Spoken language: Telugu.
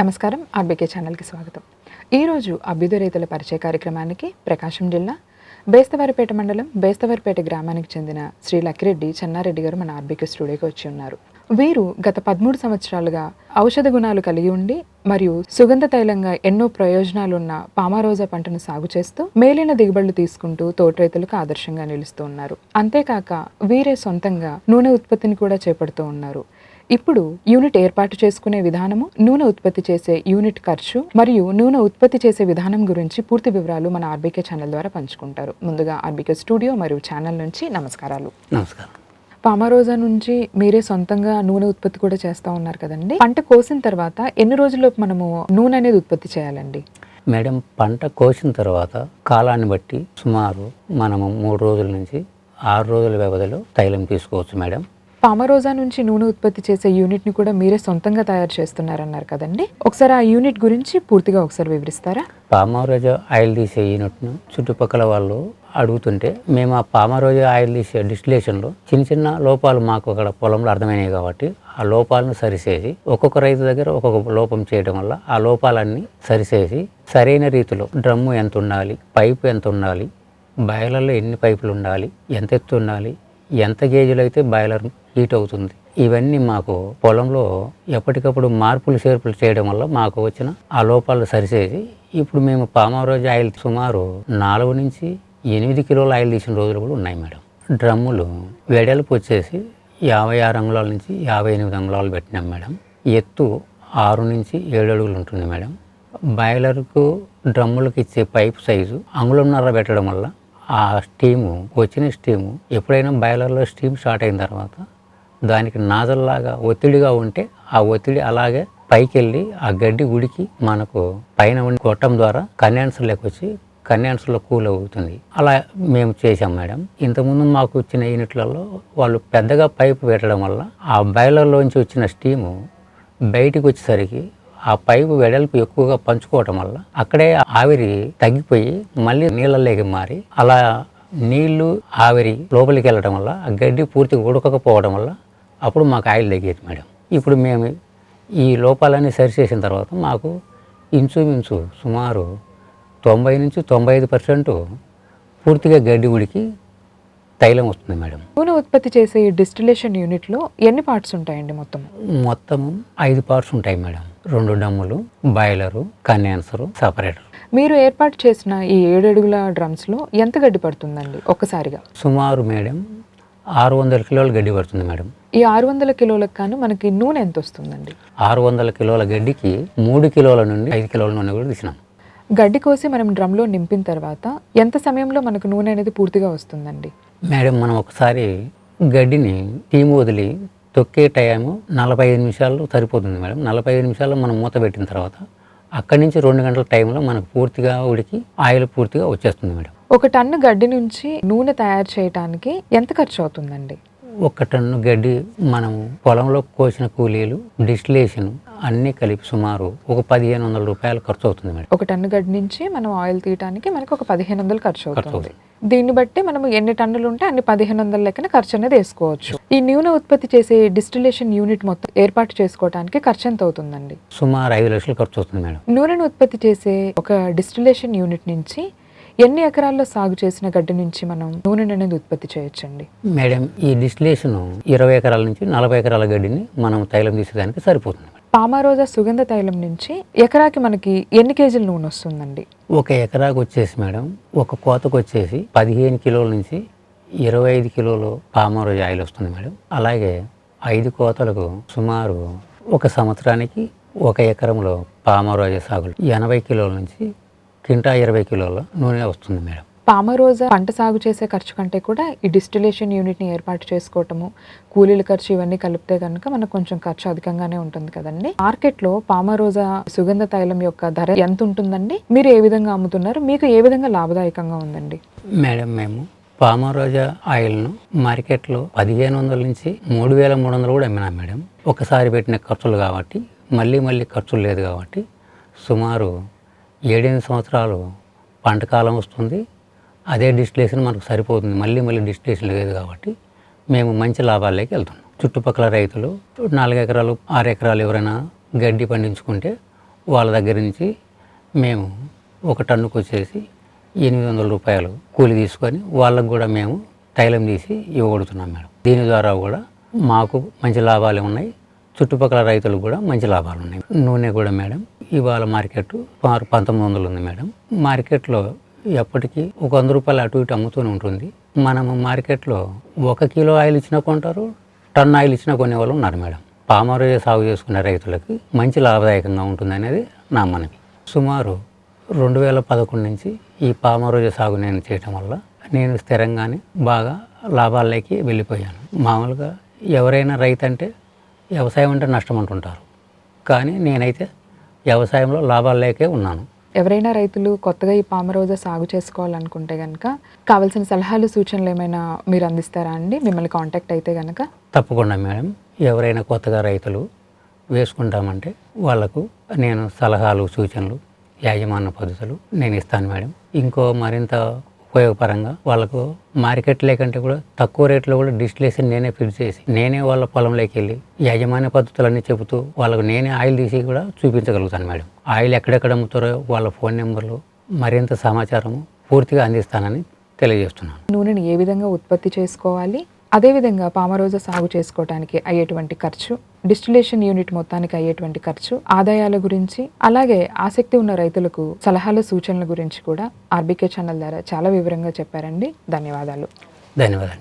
నమస్కారం. ఆర్బీకే ఛానల్కి స్వాగతం. ఈరోజు అభ్యుదయ రైతుల పరిచయ కార్యక్రమానికి ప్రకాశం జిల్లా బేస్తవారిపేట మండలం బేస్తవారిపేట గ్రామానికి చెందిన శ్రీ లక్కిరెడ్డి చెన్నారెడ్డి గారు మన ఆర్బీకే స్టూడియోకి వచ్చి ఉన్నారు. వీరు గత పదమూడు సంవత్సరాలుగా ఔషధ గుణాలు కలిగి ఉండి మరియు సుగంధ తైలంగా ఎన్నో ప్రయోజనాలున్న పామారోజా పంటను సాగు చేస్తూ మేలైన దిగుబడులు తీసుకుంటూ తోట రైతులకు ఆదర్శంగా నిలుస్తూ ఉన్నారు. అంతేకాక వీరే సొంతంగా నూనె ఉత్పత్తిని కూడా చేపడుతూ ఉన్నారు. ఇప్పుడు యూనిట్ ఏర్పాటు చేసుకునే విధానము నూనె ఉత్పత్తి చేసే యూనిట్ ఖర్చు మరియు నూనె ఉత్పత్తి చేసే విధానం గురించి పూర్తి వివరాలు మన ఆర్బీకే ఛానల్ ద్వారా పంచుకుంటారు. ముందుగా ఆర్బీకే స్టూడియో మరియు ఛానల్ నుంచి నమస్కారాలు. నమస్కారం. పామారోజా నుంచి మీరే సొంతంగా నూనె ఉత్పత్తి కూడా చేస్తూ ఉన్నారు కదండి. పంట కోసిన తర్వాత ఎన్ని రోజుల్లోపు మనము నూనె అనేది ఉత్పత్తి చేయాలండి? మేడం పంట కోసిన తర్వాత కాలాన్ని బట్టి సుమారు మనము మూడు రోజుల నుంచి ఆరు రోజుల వ్యవధిలో తైలం తీసుకోవచ్చు మేడం. పామరోజా నుంచి నూనె ఉత్పత్తి చేసే యూనిట్ని కూడా మీరే సొంతంగా తయారు చేస్తున్నారన్నారు కదండి. ఒకసారి ఆ యూనిట్ గురించి పూర్తిగా ఒకసారి వివరిస్తారా? పామరోజా ఆయిల్ తీసే యూనిట్ను చుట్టుపక్కల వాళ్ళు అడుగుతుంటే మేము ఆ పామరోజా ఆయిల్ తీసే డిస్టిలేషన్లో చిన్న చిన్న లోపాలు మాకు అక్కడ పొలంలో అర్థమైనాయి కాబట్టి ఆ లోపాలను సరిచేసి ఒక్కొక్క రైతు దగ్గర ఒక్కొక్క లోపం చేయడం వల్ల ఆ లోపాలన్నీ సరిచేసి సరైన రీతిలో డ్రమ్ము ఎంత ఉండాలి పైపు ఎంత ఉండాలి బయలలో ఎన్ని పైపులు ఉండాలి ఎంత ఎత్తు ఉండాలి ఎంత గేజీలో అయితే బాయిలర్ హీట్ అవుతుంది? ఇవన్నీ మాకు పొలంలో ఎప్పటికప్పుడు మార్పులు చేర్పులు చేయడం వల్ల మాకు వచ్చిన ఆ లోపాలు సరిచేసి ఇప్పుడు మేము పామారోజు ఆయిల్ సుమారు నాలుగు నుంచి ఎనిమిది కిలోల ఆయిల్ తీసిన రోజులు కూడా ఉన్నాయి మేడం. డ్రమ్ములు వెడల్పు వచ్చేసి యాభై ఆరు అంగుళాల నుంచి యాభై ఎనిమిది అంగుళాలు పెట్టినాం మేడం. ఎత్తు ఆరు నుంచి ఏడు అడుగులు ఉంటుంది మేడం. బాయిలర్కు డ్రమ్ములకు ఇచ్చే పైప్ సైజు అంగుళంన్నర పెట్టడం వల్ల ఆ స్టీము వచ్చిన స్టీము ఎప్పుడైనా బాయిలర్లో స్టీమ్ స్టార్ట్ అయిన తర్వాత దానికి నాజల్లాగా ఒత్తిడిగా ఉంటే ఆ ఒత్తిడి అలాగే పైకి వెళ్ళి ఆ గడ్డి ఉడికి మనకు పైన ఉండి కొట్టడం ద్వారా కండెన్సర్లోకి వచ్చి కండెన్సర్లో కూల్ అవుతుంది. అలా మేము చేసాం మేడం. ఇంతకుముందు మాకు వచ్చిన యూనిట్లలో వాళ్ళు పెద్దగా పైపు పెట్టడం వల్ల ఆ బాయిలర్లోంచి వచ్చిన స్టీము బయటికి వచ్చేసరికి ఆ పైపు వెడల్పు ఎక్కువగా పంచుకోవటం వల్ల అక్కడే ఆవిరి తగ్గిపోయి మళ్ళీ నీళ్ళలోకి మారి అలా నీళ్ళు ఆవిరి లోపలికి వెళ్ళడం వల్ల ఆ గడ్డి పూర్తిగా ఉడకకపోవడం వల్ల అప్పుడు మాకు ఆయిల్ తగ్గేది మేడం. ఇప్పుడు మేము ఈ లోపాలన్నీ సరిచేసిన తర్వాత మాకు ఇంచుమించు సుమారు తొంభై నుంచి తొంభై ఐదు పర్సెంట్ పూర్తిగా గడ్డి ఉడికి తైలం వస్తుంది మేడం. నూనె ఉత్పత్తి చేసే ఈ డిస్టిలేషన్ యూనిట్లో ఎన్ని పార్ట్స్ ఉంటాయండి మొత్తం? మొత్తం ఐదు పార్ట్స్ ఉంటాయి మేడం. రెండు డమ్ములు బాయిలరు కండెన్సరు సపరేటర్. మీరు ఏర్పాటు చేసిన ఈ ఏడు అడుగుల డ్రమ్స్లో ఎంత గడ్డి పడుతుందండి? ఒక్కసారిగా. సుమారు మేడం ఆరు వందల కిలోల గడ్డి పడుతుంది మేడం. ఈ ఆరు వందల కిలోలకు కాను మనకి నూనె ఎంత వస్తుందండి? ఆరు వందల కిలోల గడ్డికి మూడు కిలోల నుండి ఐదు కిలోల నూనె కూడా తీసినాం. గడ్డి కోసి మనం డ్రమ్లో నింపిన తర్వాత ఎంత సమయంలో మనకు నూనె అనేది పూర్తిగా వస్తుందండి? మేడం మనం ఒకసారి గడ్డిని టీము వదిలి తొక్కే టైము నలభై ఐదు నిమిషాలు సరిపోతుంది మేడం. నలభై ఐదు నిమిషాలు మనం మూత పెట్టిన తర్వాత అక్కడి నుంచి రెండు గంటల టైంలో మనకు పూర్తిగా ఉడికి ఆయిల్ పూర్తిగా వచ్చేస్తుంది మేడం. ఒక టన్ను గడ్డి నుంచి నూనె తయారు చేయడానికి ఎంత ఖర్చు అవుతుందండి? ఒక టన్ను గడ్డి మనము పొలంలో కోసిన కూలీలు డిస్టిలేషన్ అన్నీ కలిపి సుమారు ఒక పదిహేను వందల రూపాయలు ఖర్చు అవుతుంది మేడం. ఒక టన్ను గడ్డి నుంచి మనం ఆయిల్ తీయడానికి మనకు ఒక పదిహేను వందలు ఖర్చు అవుతుంది దీన్ని బట్టి మనం ఎన్ని టన్నులు ఉంటే అన్ని పదిహేను వందల లెక్కన ఖర్చు అనేది వేసుకోవచ్చు. ఈ నూనె ఉత్పత్తి చేసే డిస్టిలేషన్ యూనిట్ మొత్తం ఏర్పాటు చేసుకోవడానికి ఖర్చు ఎంత అవుతుందండి? సుమారు ఐదు లక్షలు ఖర్చు అవుతుంది మేడం. నూనెను ఉత్పత్తి చేసే ఒక డిస్టిలేషన్ యూనిట్ నుంచి ఎన్ని ఎకరాల్లో సాగు చేసిన గడ్డి నుంచి మనం నూనె అనేది ఉత్పత్తి చేయొచ్చండి? మేడం ఈ డిస్టిలేషన్ ఇరవై ఎకరాల నుంచి నలభై ఎకరాల గడ్డిని మనం తైలం తీసేదానికి సరిపోతుంది. పామారోజా సుగంధ తైలం నుంచి ఎకరాకి మనకి ఎన్ని కేజీల నూనె వస్తుందండి? ఒక ఎకరాకు వచ్చేసి మేడం ఒక కోతకు వచ్చేసి పదిహేను కిలోల నుంచి ఇరవై ఐదు కిలోలు పామారోజా ఆయిల్ వస్తుంది మేడం. అలాగే ఐదు కోతలకు సుమారు ఒక సంవత్సరానికి ఒక ఎకరంలో పామారోజా సాగులు ఎనభై కిలోల నుంచి కింటా ఇరవై కిలోల నూనె వస్తుంది మేడం. పామరోజా పంట సాగు చేసే ఖర్చు కంటే కూడా ఈ డిస్టిలేషన్ యూనిట్ని ఏర్పాటు చేసుకోవటము కూలీల ఖర్చు ఇవన్నీ కలిపితే కనుక మనకు కొంచెం ఖర్చు అధికంగానే ఉంటుంది కదండి. మార్కెట్లో పామరోజా సుగంధ తైలం యొక్క ధర ఎంత ఉంటుందండి? మీరు ఏ విధంగా అమ్ముతున్నారు? మీకు ఏ విధంగా లాభదాయకంగా ఉందండి? మేడం మేము పామరోజా ఆయిల్ను మార్కెట్లో పదిహేను వందల నుంచి మూడు వేల మూడు వందలు కూడా అమ్మినా మేడం. ఒకసారి పెట్టిన ఖర్చులు కాబట్టి మళ్ళీ మళ్ళీ ఖర్చులు లేదు కాబట్టి సుమారు ఏడెనిమిది సంవత్సరాలు పంట కాలం వస్తుంది. అదే డిస్టిలేషన్ మనకు సరిపోతుంది. మళ్ళీ మళ్ళీ డిస్టిలేషన్ లేదు కాబట్టి మేము మంచి లాభాల్లోకి వెళ్తున్నాం. చుట్టుపక్కల రైతులు నాలుగు ఎకరాలు ఆరు ఎకరాలు ఎవరైనా గడ్డి పండించుకుంటే వాళ్ళ దగ్గర నుంచి మేము ఒక టన్నుకు వచ్చేసి ఎనిమిది వందల రూపాయలు కూలి తీసుకొని వాళ్ళకు కూడా మేము తైలం తీసి ఇవ్వగలుగుతున్నాం మేడం. దీని ద్వారా కూడా మాకు మంచి లాభాలు ఉన్నాయి. చుట్టుపక్కల రైతులకు కూడా మంచి లాభాలు ఉన్నాయి. నూనె కూడా మేడం ఇవాళ మార్కెట్ సుమారు పంతొమ్మిది వందలు ఉంది మేడం. మార్కెట్లో ఎప్పటికీ ఒక వంద రూపాయలు అటు ఇటు అమ్ముతూనే ఉంటుంది. మనము మార్కెట్లో ఒక కిలో ఆయిల్ ఇచ్చినా కొంటారు టన్ ఆయిల్ ఇచ్చినా కొనే వాళ్ళు ఉన్నారు మేడం. పామరోజు సాగు చేసుకునే రైతులకి మంచి లాభదాయకంగా ఉంటుంది అనేది నా మనవి. సుమారు రెండు వేల పదకొండు నుంచి ఈ పామరోజు సాగు నేను చేయటం వల్ల నేను స్థిరంగానే బాగా లాభాల్లోకి వెళ్ళిపోయాను. మామూలుగా ఎవరైనా రైతు అంటే వ్యవసాయం అంటే నష్టం అంటుంటారు. కానీ నేనైతే వ్యవసాయంలో లాభాల్లోకే ఉన్నాను. ఎవరైనా రైతులు కొత్తగా ఈ పామరోజా సాగు చేసుకోవాలనుకుంటే కనుక కావాల్సిన సలహాలు సూచనలు ఏమైనా మీరు అందిస్తారా అండి? మిమ్మల్ని కాంటాక్ట్ అయితే కనుక తప్పకుండా మేడం. ఎవరైనా కొత్తగా రైతులు వేసుకుంటామంటే వాళ్ళకు నేను సలహాలు సూచనలు యాజమాన్య పద్ధతులు నేను ఇస్తాను మేడం. ఇంకో మరింత ఉపయోగపరంగా వాళ్ళకు మార్కెట్ లేకంటే కూడా తక్కువ రేట్లో కూడా డిస్టిలేషన్ నేనే ఫిల్ చేసి నేనే వాళ్ళ పొలంలోకి వెళ్ళి యాజమాన్య పద్ధతులన్నీ చెబుతూ వాళ్ళకు నేనే ఆయిల్ తీసి కూడా చూపించగలుగుతాను మేడం. ఆయిల్ ఎక్కడెక్కడ అమ్ముతారో వాళ్ళ ఫోన్ నెంబర్లు మరింత సమాచారము పూర్తిగా అందిస్తానని తెలియజేస్తున్నాను. నూనెని ఏ విధంగా ఉత్పత్తి చేసుకోవాలి? అదేవిధంగా పామరోజా సాగు చేసుకోవడానికి అయ్యేటువంటి ఖర్చు డిస్టిలేషన్ యూనిట్ మొత్తానికి అయ్యేటువంటి ఖర్చు ఆదాయాల గురించి అలాగే ఆసక్తి ఉన్న రైతులకు సలహాలు సూచనల గురించి కూడా ఆర్బీకే ఛానల్ ద్వారా చాలా వివరంగా చెప్పారండి. ధన్యవాదాలు. ధన్యవాదాలు